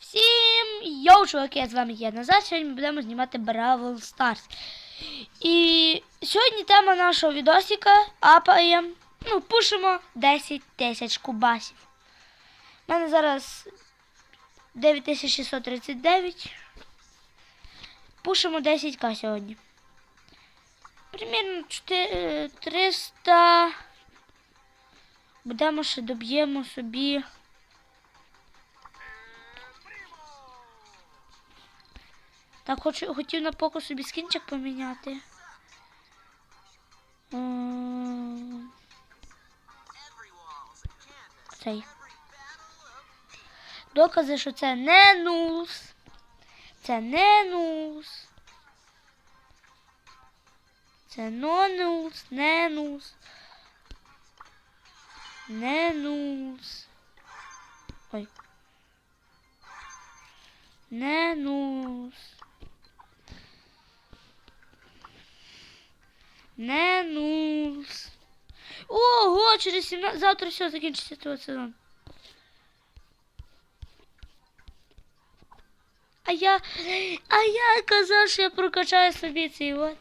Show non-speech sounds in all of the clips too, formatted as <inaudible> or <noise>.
Всім йоу, чуваки, з вами я Назар. Сьогодні ми будемо знімати Бравл Старс. І сьогодні тема нашого відосика апаємо, ну, пушимо 10 тисяч кубасів. У мене зараз 9639. Пушимо 10к сьогодні. Примірно 4, 300. Будемо ще доб'ємо собі. Так, хочу, хотів на поку собі скінчик поміняти. Цей. Докази, що це не нус. Це не нус. Це нонус, не нус. Не нус. Ой. Не нус. Не нус. Ого, через 17... Завтра все закінчиться цей сезон. А я. А я казав, що я прокачаю собі цей от.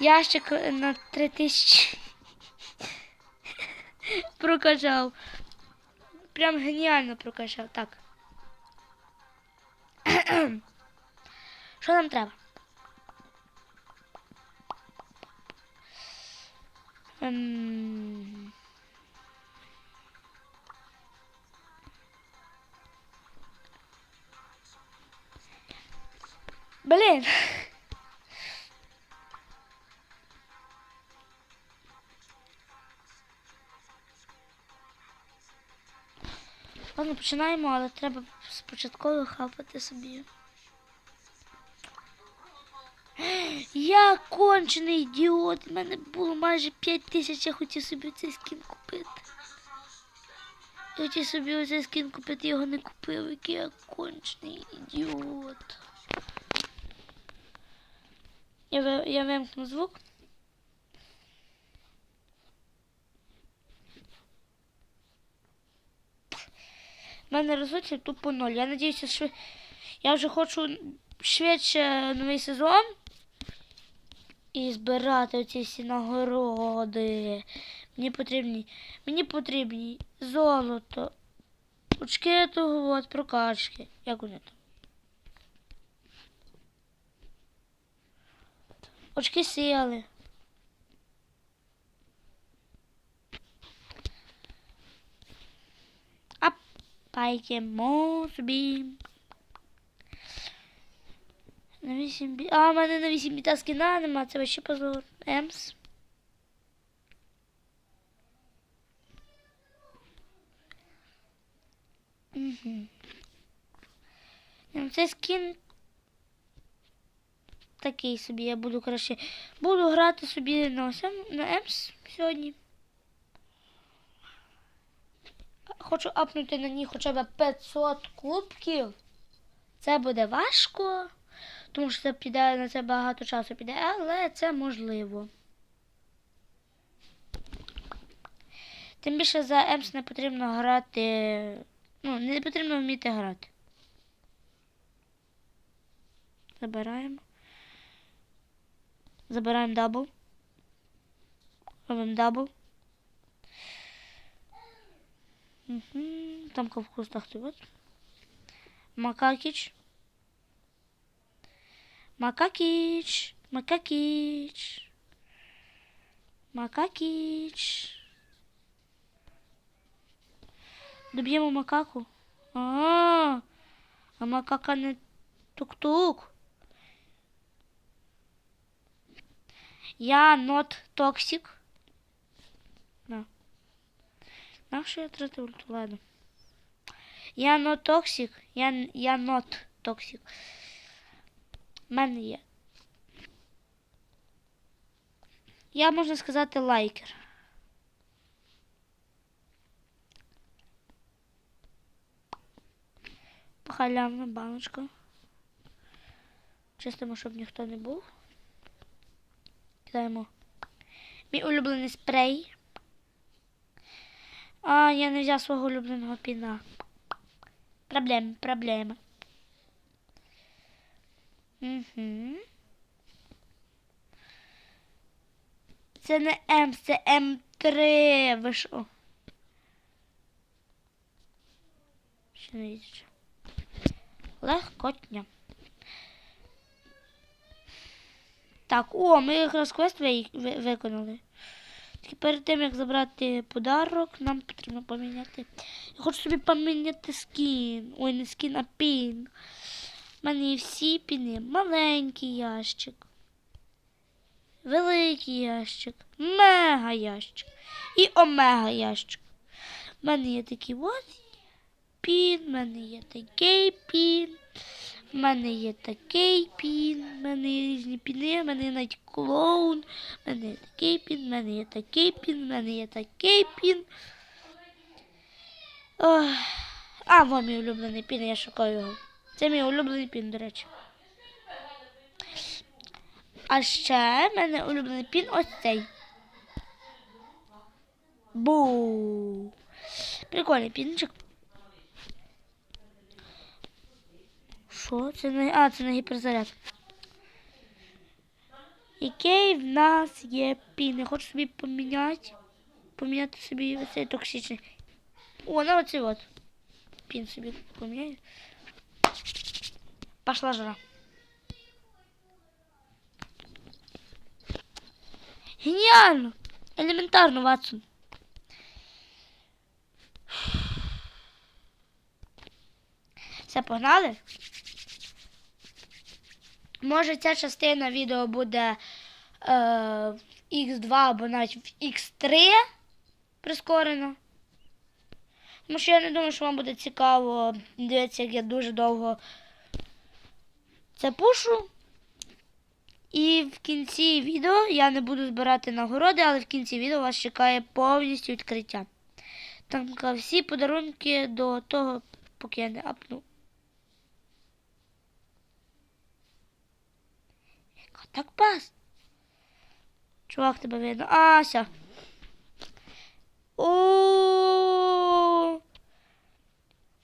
Ящик на 3000 <laughs> прокачав. Прям геніально прокачав. Так. <clears throat> Що нам треба? Ем... Блін. Ладно, починаємо, але треба спочатку хапати собі. Я кончений ідіот. У мене було майже 5 тисяч, я хотів собі цей скін купити. Я хотів собі оцей скін купити, його не купив, який я кончений ідіот. Я, я вимкну звук. У мене результат тупо ноль. Я надіюся, що я вже хочу швидше новий сезон і збирати оці всі нагороди. Мені потрібні, мені потрібні золото, очки того от, прокачки. Як вони там? Очки сіли. А пайкемо собі. На 8 бі... А, в мене на 8 біта скіна нема, це вообще позор. Емс. Угу. Це скін такий собі. Я буду краще. Буду грати собі на осем, на Емс сьогодні. Хочу апнути на ній хоча б 500 кубків. Це буде важко, тому що це піде на це багато часу піде, але це можливо. Тим більше за Емс не потрібно грати. Ну, не потрібно вміти грати. Забираємо. Забираємо дабл. Робимо дабл. Угу. Там в кустах. Макакіч. Макакіч. Макакіч. Макакіч. Доб'ємо макаку. А, а макака не тук-тук. Я not toxic. На. На що я тратив ульту? Ладно. Я not toxic. Я, я not toxic. У мене є. Я можна сказати лайкер. Халявна баночка. Чистимо, щоб ніхто не був. Кидаємо мій улюблений спрей. А, я не взяв свого улюбленого піна. Проблеми, проблеми. Угу. Це не М, це М3. Ви що? Ще не їдеш. Легкотня. Так, о, ми якраз квест ви- ви- виконали. Тільки перед тим, як забрати подарок, нам потрібно поміняти. Я хочу собі поміняти скін. Ой, не скін, а пін. У мене всі піни. Маленький ящик. Великий ящик. Мега ящик. І омега ящик. У мене є такий от пін, в мене є такий пін. В мене є такий пін, в мене є різні піни, в мене є навіть клоун, в мене є такий пін, в мене є такий пін, в мене є такий пін. Ох. А, во мій улюблений пін, я шукаю його. Це мій улюблений пін, до речі. А ще в мене улюблений пін ось цей. Бу. Прикольний пінчик. Що? Це не. А, це не гіперзаряд. Який в нас є пін? Я хочу собі поміняти. Поміняти собі оцей токсичний. О, на оцей от. Пін собі поміняю. Пошла жара. Геніально! Елементарно, Ватсон. Все, погнали? Може, ця частина відео буде е, в X2 або навіть в X3 прискорено. Тому що я не думаю, що вам буде цікаво дивитися, як я дуже довго це пушу. І в кінці відео я не буду збирати нагороди, але в кінці відео вас чекає повністю відкриття. Там всі подарунки до того, поки я не апну. Так пас. Чувак тебе видно. Ася. О.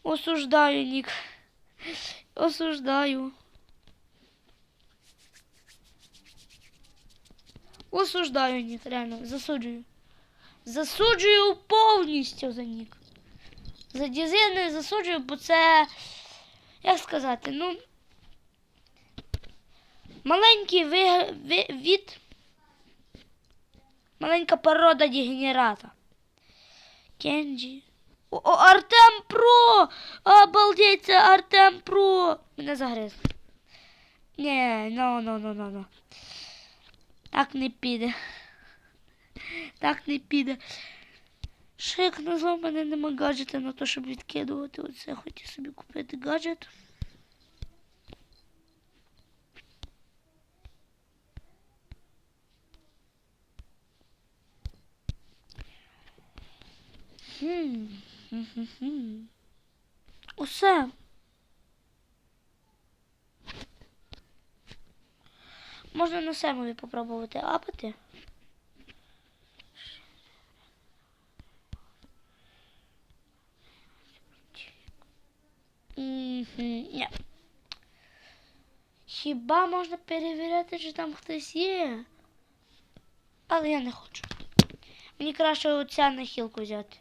Осуждаю, Нік. Осуждаю. Осуждаю Нік, реально, засуджую. Засуджую повністю за Нік. За дізини засуджую, бо це, як сказати, ну, маленький ви, ви, від, маленька порода дегенерата. Кенджі. О, Артем Про! Обалдеть, це Артем Про! Мене загризли. Ні, ну, ну, ну, ну, ну. Так не піде. Так не піде. Шик назвав мене нема гаджета на те, щоб відкидувати оце. Хотів собі купити гаджет. Хм. Усе. Можна на семові попробувати апати. Мгм, Ні. Хіба можна перевіряти, чи там хтось є? Але я не хочу. Мені краще оця на хілку взяти.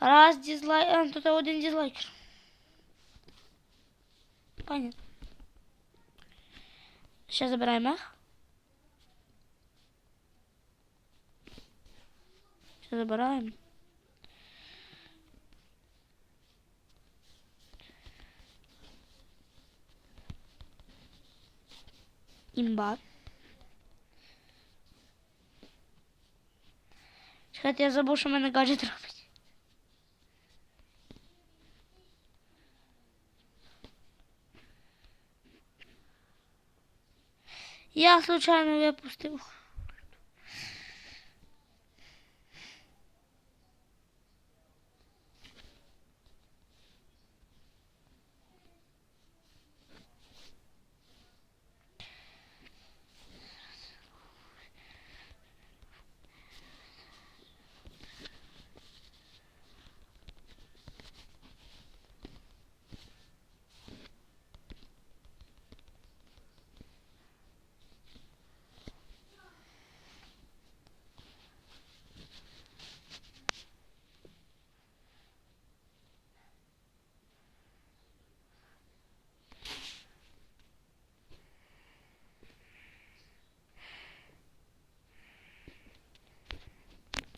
Раз дизлайк. А, тут один дизлайкер. Понятно. Сейчас забираем их. Сейчас забираем. Имба. Чекайте, я забув, що в мене гаджет робить. Я случайно випустив.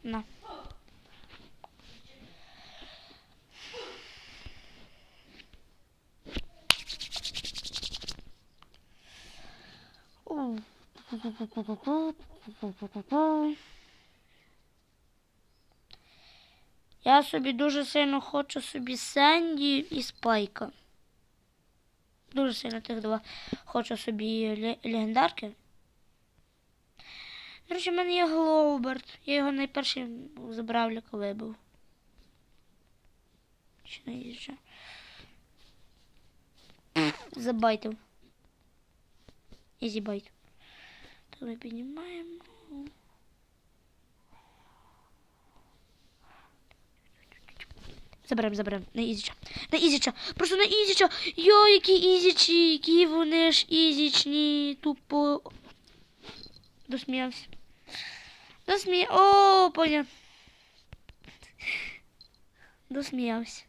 На. Я собі дуже сильно хочу собі Сенді і Спайка. Дуже сильно тих два хочу собі легендарки. Речі, в мене є Глоуберт. Я його найперший забрав, як вибив. Чи не їжджа? Забайтив. Ізі байт. То ми піднімаємо. Заберемо, заберемо. На ізіча. На ізіча. Просто на ізіча. Йо, які ізічі, які вони ж ізічні. Тупо. Досміявся. Досмія... О, поняв. Досміявся.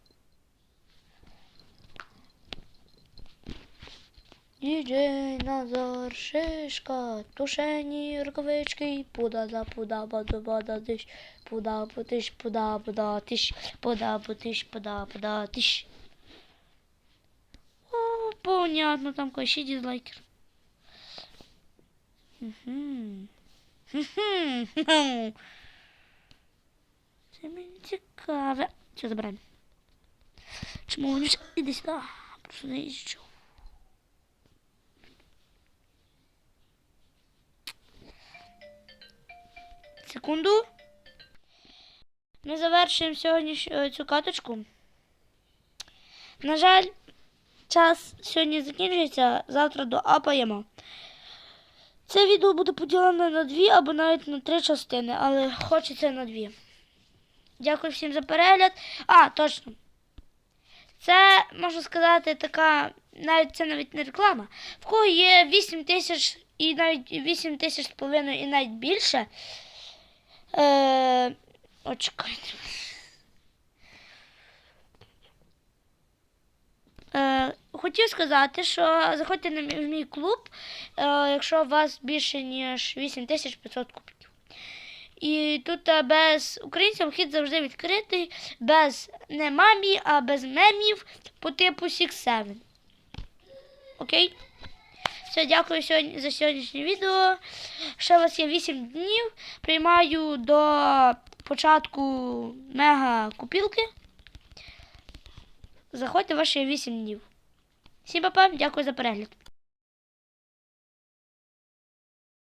Діджей Назар Шишка, тушені рукавички, пуда за пуда, бада бада тиш, пуда потиш, пуда пуда тиш, пуда потиш, пуда пуда тиш. О, понятно, там кое дизлайкер. <laughs> Це мені цікаве. Що забираємо? Чому вони ж іди сюди? Просто не їжджу. Секунду. Ми завершуємо сьогодні цю каточку. На жаль, час сьогодні закінчується, завтра доапаємо. Це відео буде поділене на дві або навіть на три частини, але хочеться на дві. Дякую всім за перегляд. А, точно. Це, можна сказати, така, навіть це навіть не реклама. В кого є 8 тисяч і навіть 8 тисяч з половиною і навіть більше. Е, о, чекайте. Е, хотів сказати, що заходьте на мій, в мій клуб, е, якщо у вас більше, ніж 8500 кубків. І тут е, без українців вхід завжди відкритий, без не мамі, а без мемів по типу Six 7 Окей? Все, дякую сьогодні за сьогоднішнє відео. Ще у вас є 8 днів. Приймаю до початку мега купілки. Заходьте, ваші вас 8 днів. Всім па-па, дякую за перегляд.